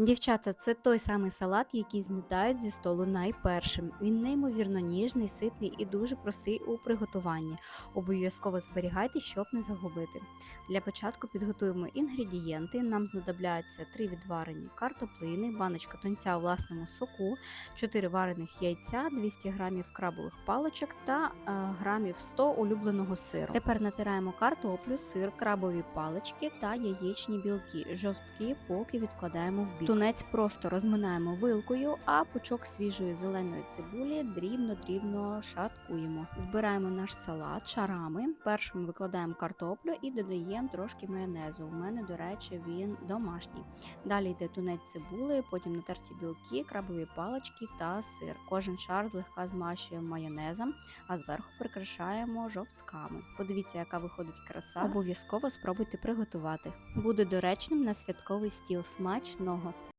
Дівчата, це той самий салат, який змітають зі столу найпершим. Він неймовірно ніжний, ситний і дуже простий у приготуванні. Обов'язково зберігайте, щоб не загубити. Для початку підготуємо інгредієнти. Нам знадобляться 3 відварені картоплини, баночка тунця у власному соку, 4 варених яйця, 200 г крабових паличок та е, грамів 100 улюбленого сиру. Тепер натираємо картоплю, сир, крабові палички та яєчні білки. Жовтки поки відкладаємо в бік. Тунець просто розминаємо вилкою, а пучок свіжої зеленої цибулі дрібно-дрібно шаткуємо. Збираємо наш салат шарами. Першим викладаємо картоплю і додаємо трошки майонезу. У мене, до речі, він домашній. Далі йде тунець цибули, потім натерті білки, крабові палички та сир. Кожен шар злегка змащуємо майонезом, а зверху прикрашаємо жовтками. Подивіться, яка виходить краса. Обов'язково спробуйте приготувати. Буде доречним на святковий стіл смачного.